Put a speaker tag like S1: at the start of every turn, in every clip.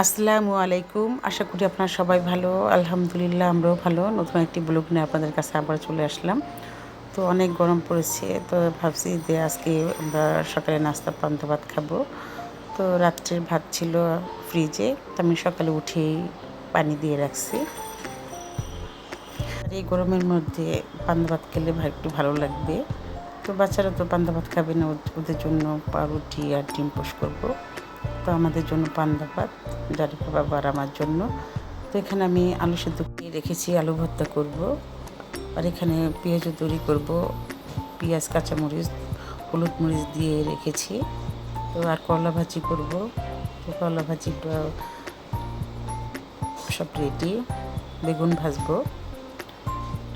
S1: আসসালামু আলাইকুম। আশা করি আপনারা সবাই ভালো। আলহামদুলিল্লাহ, আমরাও ভালো। নতুন একটি ব্লগ নিয়ে আপনাদের কাছে আবার চলে আসলাম। তো অনেক গরম পড়েছে, তো ভাবছি যে আজকে আমরা সকালে নাস্তা, পান্তা ভাত খাব। তো রাত্রের ভাত ছিল ফ্রিজে, তো আমি সকালে উঠেই পানি দিয়ে রাখছি। আর এই গরমের মধ্যে পান্তা ভাত খেলে একটু ভালো লাগবে। তো বাচ্চারা তো পান্তা ভাত খাবে না, ওদ- ওদের জন্য পাউরুটি আর ডিম পোষ করব। তো আমাদের জন্য পান্তা ভাত জারি বাবা আর আমার জন্য। তো এখানে আমি আলু সেদ্ধ রেখেছি, আলু ভর্তা করব। আর এখানে পেঁয়াজও তৈরি করব, পেঁয়াজ, কাঁচামরিচ, হলুদ মরিচ দিয়ে রেখেছি। তো আর করলা ভাজি করব। তো করলা ভাজিটা সব রেডি বেগুন ভাজবো।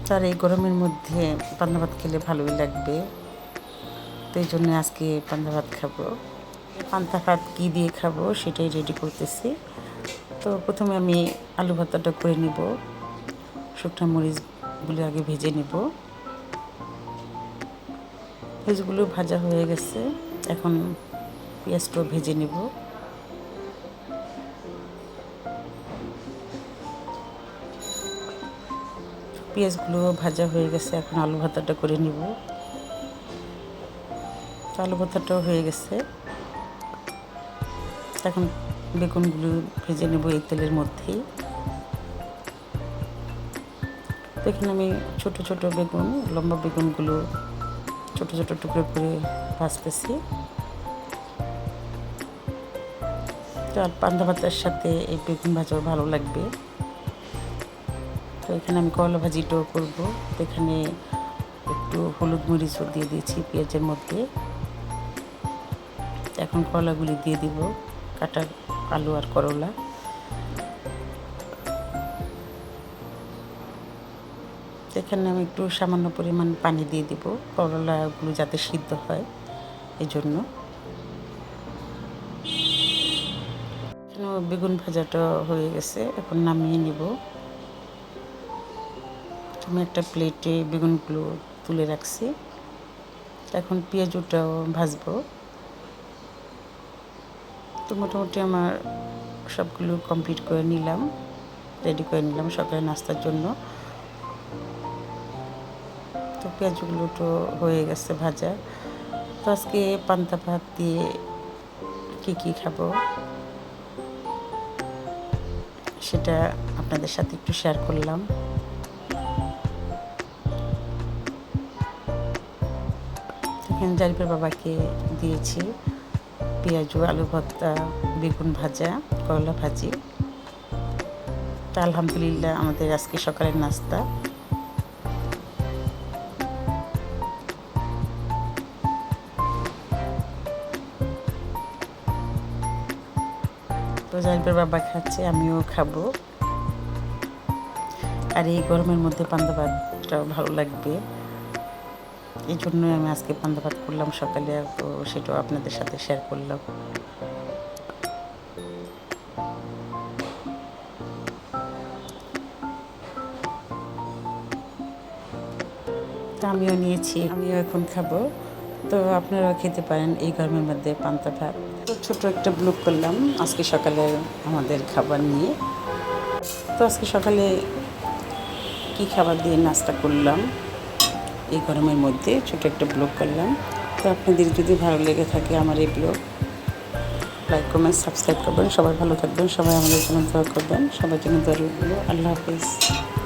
S1: তার এই গরমের মধ্যে পান্তা ভাত খেলে ভালোই লাগবে। তো এই জন্য আজকে পান্তা ভাত খাব। পান্তা ভাত কী দিয়ে খাব সেটাই রেডি করতেছি। তো প্রথমে আমি আলু ভর্তাটা করে নিব, শুকনো মরিচগুলো আগে ভেজে নেব। মরিচগুলো ভাজা হয়ে গেছে, এখন পেঁয়াজটাও ভেজে নেব। পেঁয়াজগুলো ভাজা হয়ে গেছে, এখন আলু ভাতাটা করে নিব। আলু ভাতাটাও হয়ে গেছে। এখন বেগুনগুলো ভেজে নেব এই তেলের মধ্যেই। এখানে আমি ছোট ছোট বেগুন, লম্বা বেগুনগুলো ছোট ছোট টুকরো করে ভাজতেছি। তো আর পান্তা ভাতের সাথে এই বেগুন ভাজাও ভালো লাগবে। তো এখানে আমি করলা ভাজিটাও করব। তো এখানে একটু হলুদ মরিচও দিয়ে দিয়েছি পেঁয়াজের মধ্যে। এখন কলাগুলি দিয়ে দিব। কাটা আলু আর করলা। এখানে আমি একটু সামান্য পরিমাণ পানি দিয়ে দিব। করলাগুলো যাতে সিদ্ধ হয় এই জন্য বেগুন ভাজাটা হয়ে গেছে, এখন নামিয়ে নিব। আমি একটা প্লেটে বেগুনগুলো তুলে রাখছি। এখন পেঁয়াজটাও ভাজবো। তো মোটামুটি আমার সবগুলো কমপ্লিট করে নিলাম রেডি করে নিলাম সকালে নাস্তার জন্য। তো পেঁয়াজগুলো তো হয়ে গেছে ভাজা। তো আজকে পান্তা ভাত দিয়ে কী কী খাব? সেটা আপনাদের সাথে একটু শেয়ার করলাম। এখানে জারিফের বাবাকে দিয়েছি। পেঁয়াজু, আলু ভর্তা, বেগুন ভাজা, করলা ভাজি। তা আলহামদুলিল্লাহ আমাদের আজকে সকালের নাস্তা। তো জারিফের বাবা খাচ্ছে, আমিও খাব। আর এই গরমের মধ্যে পান্তা ভাতটাও ভালো লাগবে। এই জন্যই আমি আজকে পান্তা ভাত করলাম সকালে, তো সেটাও আপনাদের সাথে শেয়ার করলাম। আমিও নিয়েছি, আমিও এখন খাব। তো আপনারাও খেতে পারেন এই গরমের মধ্যে পান্তা ভাত তো ছোট একটা ব্লগ করলাম, আজকে সকালে আমাদের খাবার নিয়ে। তো আজকে সকালে কি খাবার দিয়ে নাস্তা করলাম? এই গরমের মধ্যে ছোট একটা ব্লগ করলাম। তো আপনাদের যদি ভালো লেগে থাকে আমার এই ব্লগ লাইক কমেন্ট সাবস্ক্রাইব করবেন। সবাই ভালো থাকবেন, সবাই আমাদের জন্য দোয়া করবেন। সবার জন্য দোয়া আল্লাহ হাফিজ।